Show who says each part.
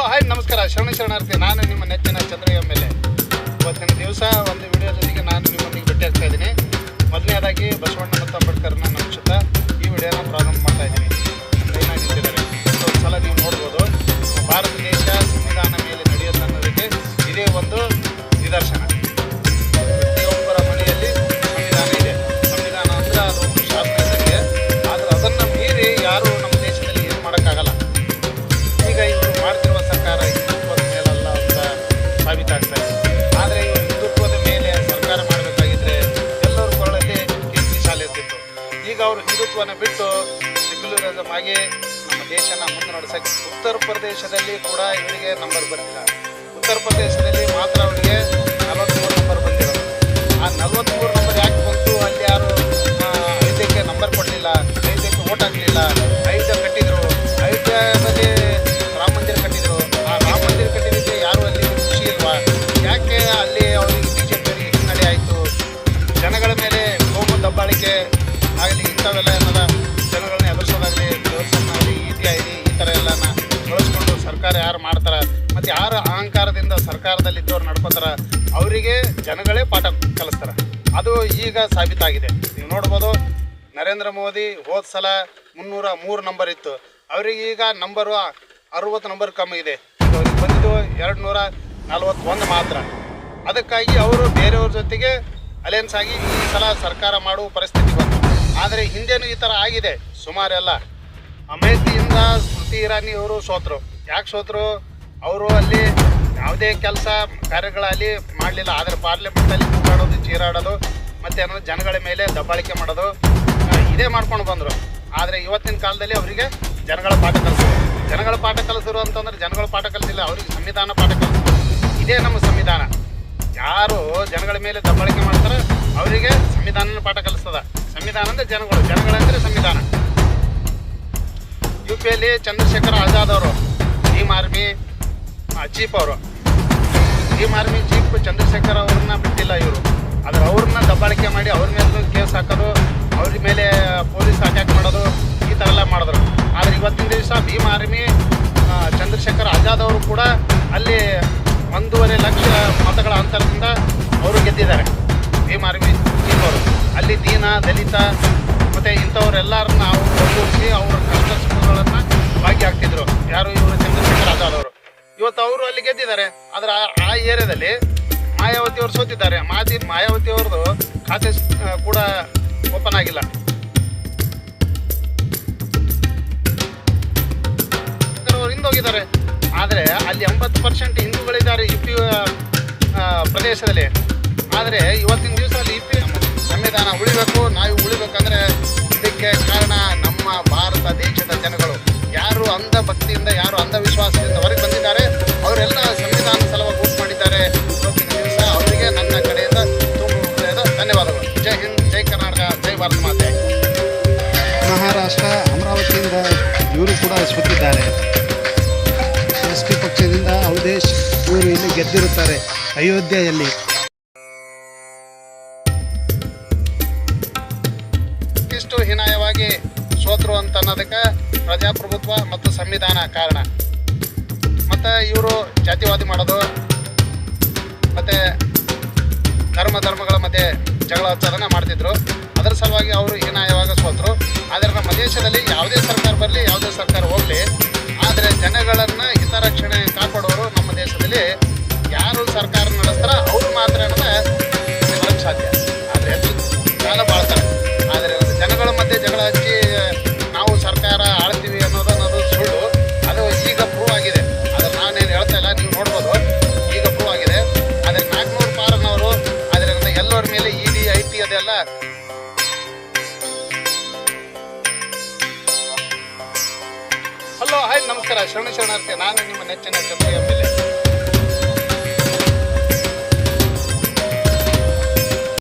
Speaker 1: ನಮಸ್ಕಾರ. ಶರಣ ಶರಣಾರ್ಥಿ, ನಾನು ನಿಮ್ಮ ನೆಚ್ಚಿನ ಚಂದ್ರಯ್ಯ ಮೇಲೆ ಇವತ್ತಿನ ದಿವಸ ಒಂದು ವಿಡಿಯೋ ಜೊತೆಗೆ ನಾನು ನಿಮ್ಮೊಂದಿಗೆ ಭೇಟಿ ಆಗ್ತಾ ಇದ್ದೀನಿ. ಮೊದಲನೇದಾಗಿ ಬಸವಣ್ಣ ಮತ್ತು ಅಂಬೇಡ್ಕರ್ನ ನಮಿಸುತ್ತಾ ಈ ವಿಡಿಯೋನ ಪ್ರಾರಂಭ ಮಾಡ್ತಾ ಇದ್ದೀನಿ. ಹಿಂದುತ್ವನ ಬಿಟ್ಟು ಸೆಕ್ಯುಲರಿಸಮ್ ಆಗಿ ನಮ್ಮ ದೇಶನ ಮುಂದೆ ನಡೆಸಕ್ಕೆ ಉತ್ತರ ಪ್ರದೇಶದಲ್ಲಿ ಕೂಡ ಇವರಿಗೆ ನಂಬರ್ ಬಂದಿಲ್ಲ. ಉತ್ತರ ಪ್ರದೇಶದಲ್ಲಿ ಮಾತ್ರ ಅವರಿಗೆ ನಲವತ್ತ್ಮೂರು ನಂಬರ್ ಬಂದಿರೋದು. ಆ ನಲವತ್ತ್ಮೂರು ನಡ್ಕೋತಾರ ಅವರಿಗೆ ಜನಗಳೇ ಪಾಠ ಕಲಿಸ್ತಾರೆ. ಅದು ಈಗ ಸಾಬೀತಾಗಿದೆ. ನೀವು ನೋಡ್ಬೋದು, ನರೇಂದ್ರ ಮೋದಿ ಹೋದ ಸಲ ಮುನ್ನೂರ ಮೂರು ನಂಬರ್ ಇತ್ತು. ಅವರಿಗೆ ಈಗ ನಂಬರು ಅರುವತ್ತು ನಂಬರ್ ಕಮ್ಮಿ ಇದೆ. ಬಂದಿದ್ದು ಎರಡು ನೂರ ನಲ್ವತ್ತೊಂದು ಮಾತ್ರ. ಅದಕ್ಕಾಗಿ ಅವರು ಬೇರೆಯವ್ರ ಜೊತೆಗೆ ಅಲಯನ್ಸ್ ಆಗಿ ಈ ಸಲ ಸರ್ಕಾರ ಮಾಡುವ ಪರಿಸ್ಥಿತಿ ಬಂತು. ಆದರೆ ಹಿಂದೆನೂ ಈ ಥರ ಆಗಿದೆ. ಸುಮಾರೆಲ್ಲ ಅಮೇಠಿಯಿಂದ ಸ್ಮೃತಿ ಇರಾನಿ ಅವರು ಸೋತರು. ಯಾಕೆ ಸೋತರು? ಅವರು ಅಲ್ಲಿ ಯಾವುದೇ ಕೆಲಸ ಕಾರ್ಯಗಳಲ್ಲಿ ಮಾಡಲಿಲ್ಲ. ಆದರೆ ಪಾರ್ಲಿಮೆಂಟಲ್ಲಿ ಕೂಗಾಡೋದು, ಚೀರಾಡೋದು, ಮತ್ತು ಏನೋ ಜನಗಳ ಮೇಲೆ ದಬ್ಬಾಳಿಕೆ ಮಾಡೋದು ಇದೇ ಮಾಡ್ಕೊಂಡು ಬಂದರು. ಆದರೆ ಇವತ್ತಿನ ಕಾಲದಲ್ಲಿ ಅವರಿಗೆ ಜನಗಳ ಪಾಠ ಕಲಿಸಿದ್ರು ಜನಗಳ ಪಾಠ ಕಲಿಸಿರು ಅಂತಂದ್ರೆ ಜನಗಳ ಪಾಠ ಕಲಿಸಿಲ್ಲ ಅವರಿಗೆ ಸಂವಿಧಾನ ಪಾಠ ಕಲಿಸಿದ್ರು ಇದೇ ನಮ್ಮ ಸಂವಿಧಾನ. ಯಾರು ಜನಗಳ ಮೇಲೆ ದಬ್ಬಾಳಿಕೆ ಮಾಡ್ತಾರೆ, ಅವರಿಗೆ ಸಂವಿಧಾನನ ಪಾಠ ಕಲಿಸ್ತದ. ಸಂವಿಧಾನ ಅಂದರೆ ಜನಗಳು, ಜನಗಳಂದರೆ ಸಂವಿಧಾನ. ಯು ಪಿಯಲ್ಲಿ ಚಂದ್ರಶೇಖರ್ ಆಜಾದ್ ಅವರು, ಭೀಮ್ ಆರ್ಮಿ ಚೀಫ್ ಅವರು. ಭೀಮ್ ಆರ್ಮಿ ಚೀಫ್ ಚಂದ್ರಶೇಖರ್ ಅವ್ರನ್ನ ಬಿಟ್ಟಿಲ್ಲ ಇವರು. ಆದ್ರೆ ಅವ್ರನ್ನ ದಬ್ಬಾಳಿಕೆ ಮಾಡಿ ಅವ್ರ ಮೇಲೆ ಕೇಸ್ ಹಾಕೋದು, ಅವ್ರ ಮೇಲೆ ಪೊಲೀಸ್ ಅಟ್ಯಾಕ್ ಮಾಡೋದು, ಈ ಥರ ಎಲ್ಲ ಮಾಡಿದ್ರು. ಆದರೆ ಇವತ್ತಿನ ದಿವಸ ಭೀಮ್ ಆರ್ಮಿ ಚಂದ್ರಶೇಖರ್ ಆಜಾದ್ ಅವರು ಕೂಡ ಅಲ್ಲಿ ಒಂದೂವರೆ ಲಕ್ಷ ಮತಗಳ ಅಂತರದಿಂದ ಅವರು ಗೆದ್ದಿದ್ದಾರೆ. ಭೀಮ್ ಆರ್ಮಿ ಚೀಫ್ ಅವರು. ಅಲ್ಲಿ ದೀನ, ದಲಿತ ಮತ್ತು ಇಂಥವರೆಲ್ಲರನ್ನ ಅವರು ಒಗ್ಗೂಡಿಸಿ ಅವರ ಕಷ್ಟ ಸುಖಗಳನ್ನು ಭಾಗಿಯಾಗ್ತಿದ್ರು. ಯಾರು ಇವರು? ಚಂದ್ರಶೇಖರ್ ಆಜಾದ್ ಅವರು. ಇವತ್ತು ಅವರು ಅಲ್ಲಿ ಗೆದ್ದಿದ್ದಾರೆ. ಆದ್ರೆ ಆ- ಏರಿಯಾದಲ್ಲಿ ಮಾಯಾವತಿ ಅವರು ಸೋತಿದ್ದಾರೆ. ಮಾತಿ ಮಾಯಾವತಿ ಅವ್ರದ್ದು ಖಾತೆ ಕೂಡ ಓಪನ್ ಆಗಿಲ್ಲ. ಹಿಂದೋಗಿದ್ದಾರೆ. ಆದರೆ ಅಲ್ಲಿ ಎಂಬತ್ತು ಪರ್ಸೆಂಟ್ ಹಿಂದೂಗಳಿದ್ದಾರೆ ಯು ಪಿ ಪ್ರದೇಶದಲ್ಲಿ. ಆದರೆ ಇವತ್ತಿನ ದಿವಸ ಅಲ್ಲಿ ಯು ಪಿ ಸಂವಿಧಾನ ಉಳಿಬೇಕು ನಾವು ಉಳಿಬೇಕಂದ್ರೆ ಇದಕ್ಕೆ ಕಾರಣ ನಮ್ಮ ಭಾರತ ದೇಶದ ಜನಗಳು. ಯಾರು ಅಂಧ ಭಕ್ತಿಯಿಂದ ಯಾರು ಅಂಧವಿಶ್ವಾಸದಿಂದ
Speaker 2: ಮಹಾರಾಷ್ಟ್ರ ಅಮರಾವತಿಯಿಂದ ಇವರು ಕೂಡ ಸೋತಿದ್ದಾರೆ. ಎಸ್ ಪಿ ಪಕ್ಷದಿಂದ ಅವಧೇಶ್ ಇವರು ಇಲ್ಲಿ ಗೆದ್ದಿರುತ್ತಾರೆ ಅಯೋಧ್ಯೆಯಲ್ಲಿ.
Speaker 1: ಇಷ್ಟು ಹೀನಾಯವಾಗಿ ಸೋತರು ಅಂತ ಅನ್ನೋದಕ್ಕೆ ಪ್ರಜಾಪ್ರಭುತ್ವ ಮತ್ತು ಸಂವಿಧಾನ ಕಾರಣ. ಮತ್ತು ಇವರು ಜಾತಿವಾದಿ ಮಾಡೋದು, ಮತ್ತು ಧರ್ಮ ಧರ್ಮಗಳ ಮತ್ತೆ ಜಗಳ ಮಾಡ್ತಿದ್ರು. ಅದರ ಸಲುವಾಗಿ ಅವರು ಹೀನಾಯವಾಗಿ ಸೋತರು. ಆದರೆ ನಮ್ಮ ದೇಶದಲ್ಲಿ ಯಾವುದೇ ಸರ್ಕಾರ ಬರಲಿ, ಯಾವುದೇ ಸರ್ಕಾರ ಹೋಗಲಿ, ಆದರೆ ಜನಗಳನ್ನು ಹಿತರಕ್ಷಣೆ ಕಾಪಾಡೋರು ನಮ್ಮ ದೇಶದಲ್ಲಿ ನಮಸ್ಕಾರ. ಶರಣ ಶರಣಾರ್ಥಿ ನಾನು ನಿಮ್ಮ ನೆಚ್ಚಿನ ಚಂದ್ರ ಎಂ ಎಲ್ ಎ.